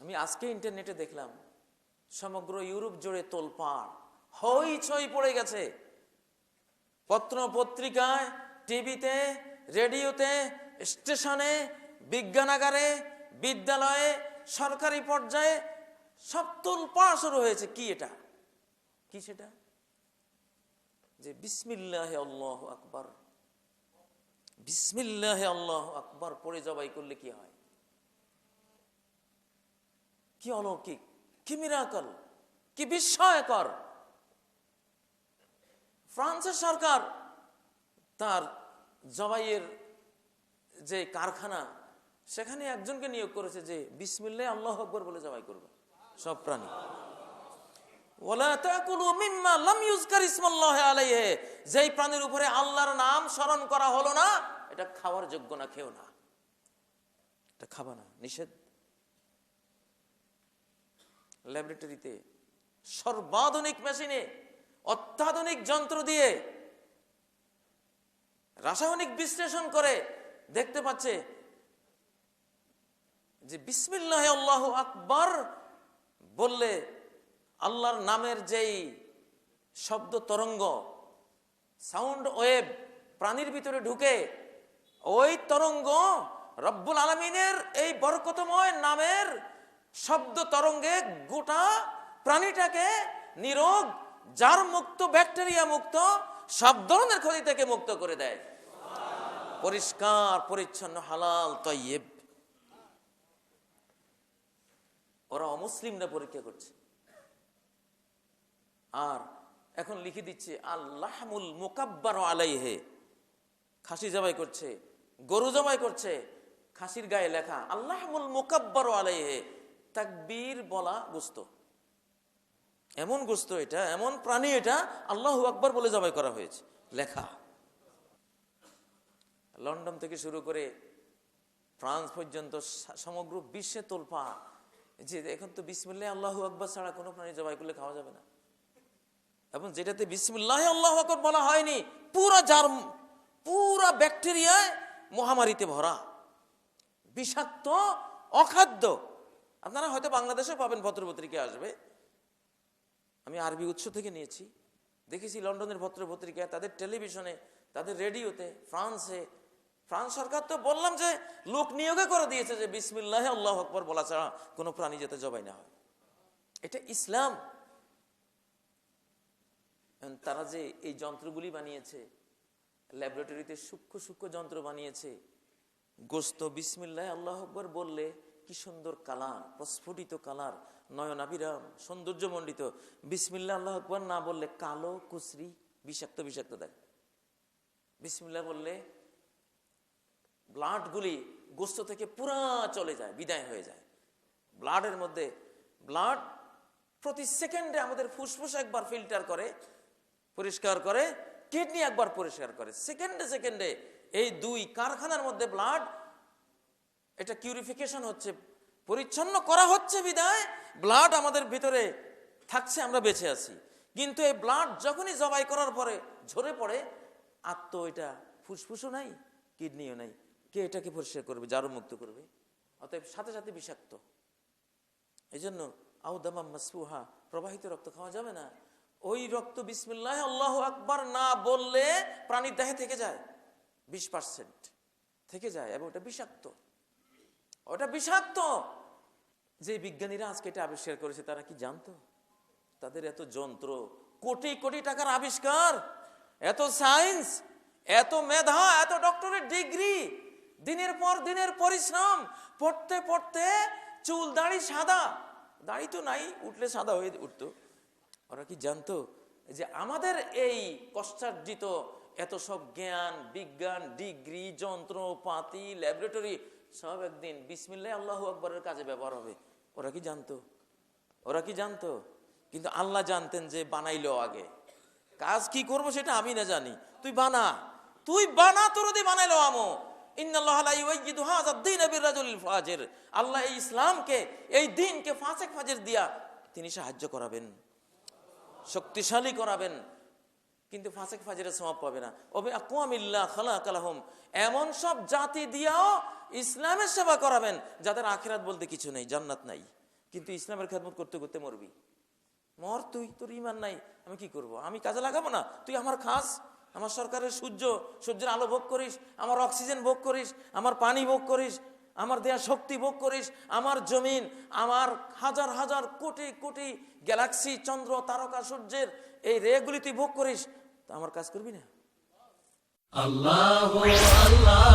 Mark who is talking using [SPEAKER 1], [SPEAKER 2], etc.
[SPEAKER 1] আমি আজকে ইন্টারনেটে দেখলাম, সমগ্র ইউরোপ জুড়ে তোলপাড়, হই ছই পড়ে গেছে। পত্র পত্রিকায় টিভিতে, রেডিওতে, স্টেশনে, বিজ্ঞানাগারে, বিদ্যালয়ে, সরকারি পর্যায়ে সব তোলপাড় শুরু হয়েছে। কি এটা? কি সেটা? যে বিসমিল্লাহ আকবর। বিসমিল্লাহ আল্লাহ আকবর পড়ে জবাই করলে কি হয়? কি অলৌকিক, কি মিরাকল কি বিস্ময়কর। ফ্রান্সের সরকার তার জবাইয়ের যে কারখানা, সেখানে একজনকে নিয়োগ করেছে যে বিসমিল্লাহ আল্লাহ আকবর বলে জবাই করবে, সব প্রাণী। যেই প্রাণীর উপরে আল্লাহর নাম স্মরণ করা হলো না এটা খাওয়ার যোগ্য না, খেও না। এটা খাবা না। নিষেধ। ল্যাবরেটরিতে সর্বাধুনিক মেশিনে অত্যাধুনিক যন্ত্র দিয়ে রাসায়নিক বিশ্লেষণ করে দেখতে পাচ্ছে যে বিসমিল্লাহ আল্লাহ আকবর বললে আল্লাহর নামের যেই শব্দ তরঙ্গ, সাউন্ড ওয়েব প্রাণীর ভিতরে ঢুকে ওই তরঙ্গ রব্বুল আলমিনের এই বরকতময় নামের শব্দ তরঙ্গে গোটা প্রাণীটাকে নিরোগ, যার মুক্ত, ব্যাকটেরিয়া মুক্ত, সব ধরনের ক্ষতি থেকে মুক্ত করে দেয়। পরিষ্কার, পরিচ্ছন্ন, হালাল তৈব ওরা অমুসলিমরা পরীক্ষা করছে। আর এখন লিখে দিচ্ছে, আল্লাহমুল মোকাব্বার আলাইহে। খাসি জবাই করছে গরু জবাই করছে, খাসির গায়ে লেখা, আল্লাহমুল মোকাব্বার আলাইহে তাকবীর বলা গোস্ত। এমন গোস্ত এটা, এমন প্রাণী এটা আল্লাহ আকবর বলে জবাই করা হয়েছে, লেখা। লন্ডন থেকে শুরু করে ফ্রান্স পর্যন্ত সমগ্র বিশ্বে তোলপা। যে এখন তো বিসমিল্লাহ আল্লাহ আকবর ছাড়া কোনো প্রাণী জবাই করলে খাওয়া যাবে না। এবং যেটাতে বিসমিল্লাহ আল্লাহ আকবর বলা হয়নি, পুরা জার্ম, পুরা ব্যাকটেরিয়ায় মহামারীতে ভরা। বিষাক্ত, অখাদ্য। আপনারা হয়তো বাংলাদেশে পাবেন পত্রপত্রিকা আসবে। আমি আরবি উৎস থেকে নিয়েছি। দেখেছি লন্ডনের পত্র পত্রিকায় তাদের টেলিভিশনে, তাদের রেডিওতে, ফ্রান্সে। ফ্রান্স সরকার তো বললাম যে, লোক নিয়োগে করে দিয়েছে যে, বিসমিল্লাহ, আল্লাহ আকবর বলা ছাড়া কোনো প্রাণী যাতে জবাই না হয়। এটা ইসলাম। তারা যে এই যন্ত্রগুলি বানিয়েছে ল্যাবরেটরিতে সূক্ষ্ম সূক্ষ্ম যন্ত্র বানিয়েছে। গোস্ত বিসমিল্লাহ, আল্লাহ আকবর বললে, কি সুন্দর কালার, প্রস্ফুটিত কালার নয়নাবিরাম সৌন্দর্যমণ্ডিত। বিসমিল্লাহ, আল্লাহ আকবর না বললে, কালো কুসরি বিষাক্ত বিষাক্ত দেয় বিসমিল্লাহ বললে, ব্লাডগুলি গোস্ত থেকে পুরা চলে যায়, বিদায় হয়ে যায়। ব্লাডের মধ্যে, ব্লাড প্রতি সেকেন্ডে আমাদের ফুসফুস একবার ফিল্টার করে, পরিষ্কার করে কিডনি একবার পরিষ্কার করে, সেকেন্ডে সেকেন্ডে এই দুই কারখানার মধ্যে ব্লাড এটা কিউরিফিকেশন হচ্ছে, পরিচ্ছন্ন করা হচ্ছে বিদায় ব্লাড আমাদের ভিতরে থাকছে, আমরা বেঁচে আছি। কিন্তু এই ব্লাড যখনই জবাই করার পরে ঝরে পড়ে, আর তো এটা ফুসফুসও নাই, কিডনিও নাই, কে এটাকে পরিষ্কার করবে জারু মুক্ত করবে? অতএব সাথে সাথে বিষাক্ত। এই জন্য আউদামা মাসফুহা, প্রবাহিত রক্ত খাওয়া যাবে না। ওই রক্ত বিসমিল্লাহ, আল্লাহ আকবার না বললে প্রাণীর দেহে থেকে যায়, বিশ পার্সেন্ট থেকে যায় এবং ওটা বিষাক্ত। ওটা বিষাক্ত। যে বিজ্ঞানীরা আজকে এটা আবিষ্কার করেছে, তারা কি জানতো? তাদের এত যন্ত্র, কোটি কোটি টাকার আবিষ্কার, এত সায়েন্স, এত মেধা, এত ডক্টরের ডিগ্রি, দিনের পর দিনের পরিশ্রম, পড়তে পড়তে চুল দাড়ি সাদা। দাড়ি তো নাই, উঠলে সাদা হয়ে উঠতো। ওরা কি জানতো যে আমাদের এই কষ্টার্জিত এত সব জ্ঞান, বিজ্ঞান, ডিগ্রি, যন্ত্রপাতি, ল্যাবরেটরি সব একদিন বিসমিল্লাহ আল্লাহ আকবরের কাজে ব্যবহার হবে। ওরা কি জানতো? ওরা কি জানতো? কিন্তু আল্লাহ জানতেন যে বানাইলো আগে। কাজ কি করব সেটা আমি না জানি। তুই বানা। তুই বানা, তোর দিয়ে বানাইলো আমো। আল্লাহ এই ইসলামকে, এই দিনকে ফাসেক ফাজের দিয়া তিনি সাহায্য করাবেন। শক্তিশালী করাবেন, কিন্তু ফাঁসেক ফাজিরের সমাপ পাবে না। ওবে আকুয়ামিল্লা খালা কালাহম এমন সব জাতি দিয়াও ইসলামের সেবা করাবেন, যাদের আখেরাত বলতে কিছু নেই, জান্নাত নাই। কিন্তু ইসলামের খেদমত করতে করতে মরবি। মর তুই, তোর ইমান নাই, আমি কি করব? আমি কাজে লাগাবো না? তুই আমার খাস, আমার সরকারের সূর্য, সূর্যের আলো ভোগ করিস, আমার অক্সিজেন ভোগ করিস, আমার পানি ভোগ করিস আমার দেয়া শক্তি ভোগ করিস, আমার জমিন, আমার হাজার হাজার কোটি কোটি গ্যালাক্সি চন্দ্র তারকা সূর্যের এই রেগুলি তুই ভোগ করিস, তা আমার কাজ করবি না।
[SPEAKER 2] আল্লাহ আল্লাহ